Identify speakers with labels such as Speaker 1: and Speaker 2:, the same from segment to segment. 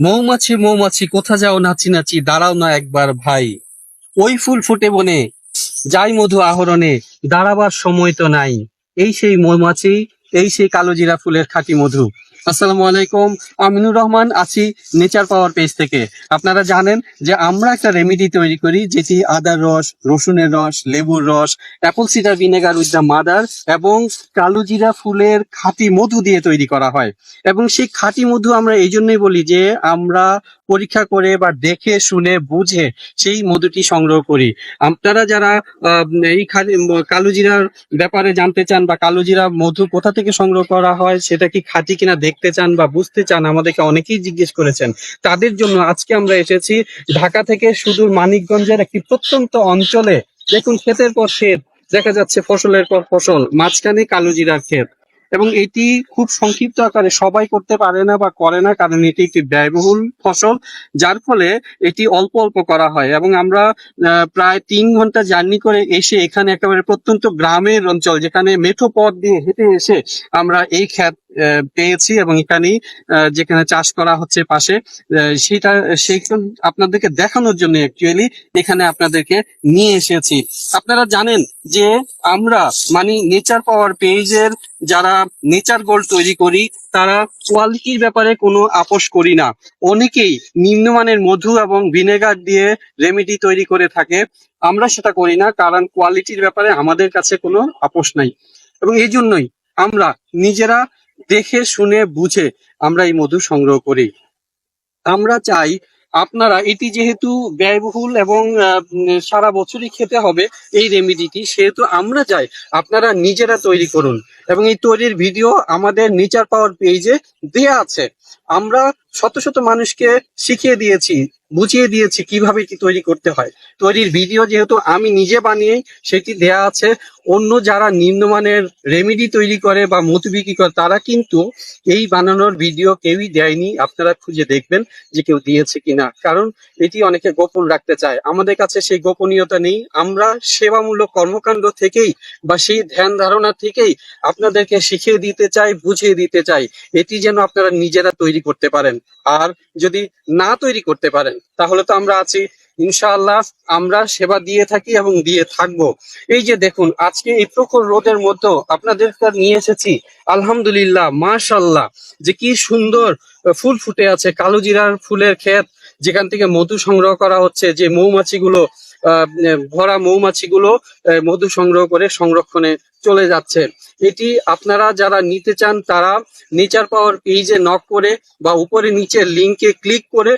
Speaker 1: মৌমাছি মৌমাছি কোথা যাও নাচি নাচি, দাঁড়াও না একবার ভাই। ওই ফুল ফুটে বনে, যাই মধু আহরণে, দাঁড়াবার সময় তো নাই। এই সেই মৌমাছি, এই সেই কালোজিরা ফুলের খাঁটি মধু। আসসালামু আলাইকুম, আমিনুর রহমান আছি নেচার পাওয়ার পেজ থেকে। আপনারা জানেন যে আমরা একটা রেমেডি তৈরি করি, যেটি আদার রস, রসুনের রস, লেবুর রস apple cider vinegar with the mother এবং কালোজিরা ফুলের খাঁটি মধু দিয়ে তৈরি করা হয়। এবং সেই খাঁটি মধু আমরা এই জন্যই বলি যে আমরা পরীক্ষা করে বা দেখে, শুনে, বুঝে সেই মধুটি সংগ্রহ করি। আপনারা যারা এই কালোজিরার ব্যাপারে জানতে চান বা কালোজিরা মধু কোথা থেকে সংগ্রহ করা হয়, সেটা কি খাঁটি কিনা দেখতে চান বা বুঝতে চান, আমাদেরকে অনেকেই জিজ্ঞেস করেছেন। তাদের জন্য আজকে আমরা এসেছি ঢাকা থেকে সুদূর মানিকগঞ্জের একটি প্রত্যন্ত অঞ্চলে। দেখুন, ক্ষেতের পর ক্ষেত, দেখা যাচ্ছে ফসলের পর ফসল, মাঝখানে কালোজিরার ক্ষেত। এবং এটি খুব সংক্ষিপ্ত আকারে সবাই করতে পারে না বা করে না, কারণ এটি একটি ব্যয়বহুল ফসল, যার ফলে এটি অল্প অল্প করা হয়। এবং আমরা প্রায় তিন ঘণ্টা জার্নি করে এসে এখানে একেবারে প্রত্যন্ত গ্রামের অঞ্চল, যেখানে মেঠো পথ দিয়ে হেঁটে এসে আমরা এই খ্যাত পেয়েছি এবং এখানেই আহ, যেখানে চাষ করা হচ্ছে পাশে সেটা সেইখান আপনাদেরকে দেখানোর জন্য অ্যাকচুয়ালি এখানে আপনাদেরকে নিয়ে এসেছি। আপনারা জানেন যে আমরা মানে নেচার পাওয়ার পেজের যারা নেচার গোল্ড তৈরি করি তারা কোয়ালিটির ব্যাপারে কোনো আপোষ করি না। অনেকেই নিম্নমানের মধু এবং ভিনেগার দিয়ে রেমেডি তৈরি করে থাকে। আমরা সেটা করি না কারণ কোয়ালিটির ব্যাপারে আমাদের কাছে কোনো আপোষ নাই। এবং এই জন্যই আমরা নিজেরা দেখে, শুনে, বুঝে আমরা এই মধু সংগ্রহ করি। আমরা চাই আপনারা, এটি যেহেতু ব্যয়বহুল এবং সারা বছরই খেতে হবে এই রেমিডিটি সেহেতু আমরা চাই আপনারা নিজেরা তৈরি করুন। এবং এই তৈরির ভিডিও আমাদের নেচার পাওয়ার পেজে দেয়া আছে। আমরা শত শত মানুষকে শিখিয়ে দিয়েছি, বুঝিয়ে দিয়েছি কীভাবে এটি তৈরি করতে হয়। তৈরির ভিডিও যেহেতু আমি নিজে বানিয়ে, সেটি দেয়া আছে। অন্য যারা নিম্নমানের রেমেডি তৈরি করে বা মধু বিক্রি করে, তারা কিন্তু এই বানানোর ভিডিও কেউই দেয়নি। আপনারা খুঁজে দেখবেন যে কেউ দিয়েছে কিনা। কারণ এটি অনেকে গোপন রাখতে চায়। আমাদের কাছে সেই গোপনীয়তা নেই। আমরা সেবামূলক কর্মকাণ্ড থেকেই বা সেই ধ্যান ধারণা থেকেই আপনাদেরকে শিখিয়ে দিতে চাই, বুঝিয়ে দিতে চাই। এটি যেন আপনারা নিজেরা তৈরি করতে পারেন। আর যদি না তৈরি করতে পারেন, তাহলে তো আমরা আছি, ইনশাআল্লাহ আমরা সেবা দিয়ে থাকি এবং দিয়ে থাকব। এই যে দেখুন, আজকে এই প্রখর রোদের মধ্যে আপনাদের নিয়ে এসেছি, আলহামদুলিল্লাহ মাশাল্লাহ যে কি সুন্দর ফুল ফুটে আছে, কালোজিরার ফুলের ক্ষেত, যেখান থেকে মধু সংগ্রহ করা হচ্ছে, যে মৌমাছিগুলো ভরা মৌমাছিগুলো মধু সংগ্রহ করে সংরক্ষণে চলে যাচ্ছে। এটি আপনারা যারা নিতে চান তারা নেচার পাওয়ার পেজে নক করে বা উপরে নিচে লিংকে ক্লিক করে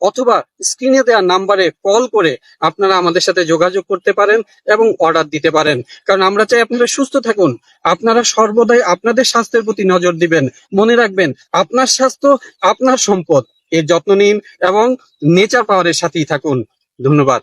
Speaker 1: অথবা স্ক্রিনে দেওয়া নাম্বারে কল করে আপনারা আমাদের সাথে যোগাযোগ করতে পারেন এবং অর্ডার দিতে পারেন। কারণ আমরা চাই আপনারা সুস্থ থাকুন। আপনারা সর্বদাই আপনাদের স্বাস্থ্যের প্রতি নজর দিবেন। মনে রাখবেন, আপনার স্বাস্থ্য আপনার সম্পদ। এর যত্ন নিন এবং নেচার পাওয়ারের সাথেই থাকুন। ধন্যবাদ।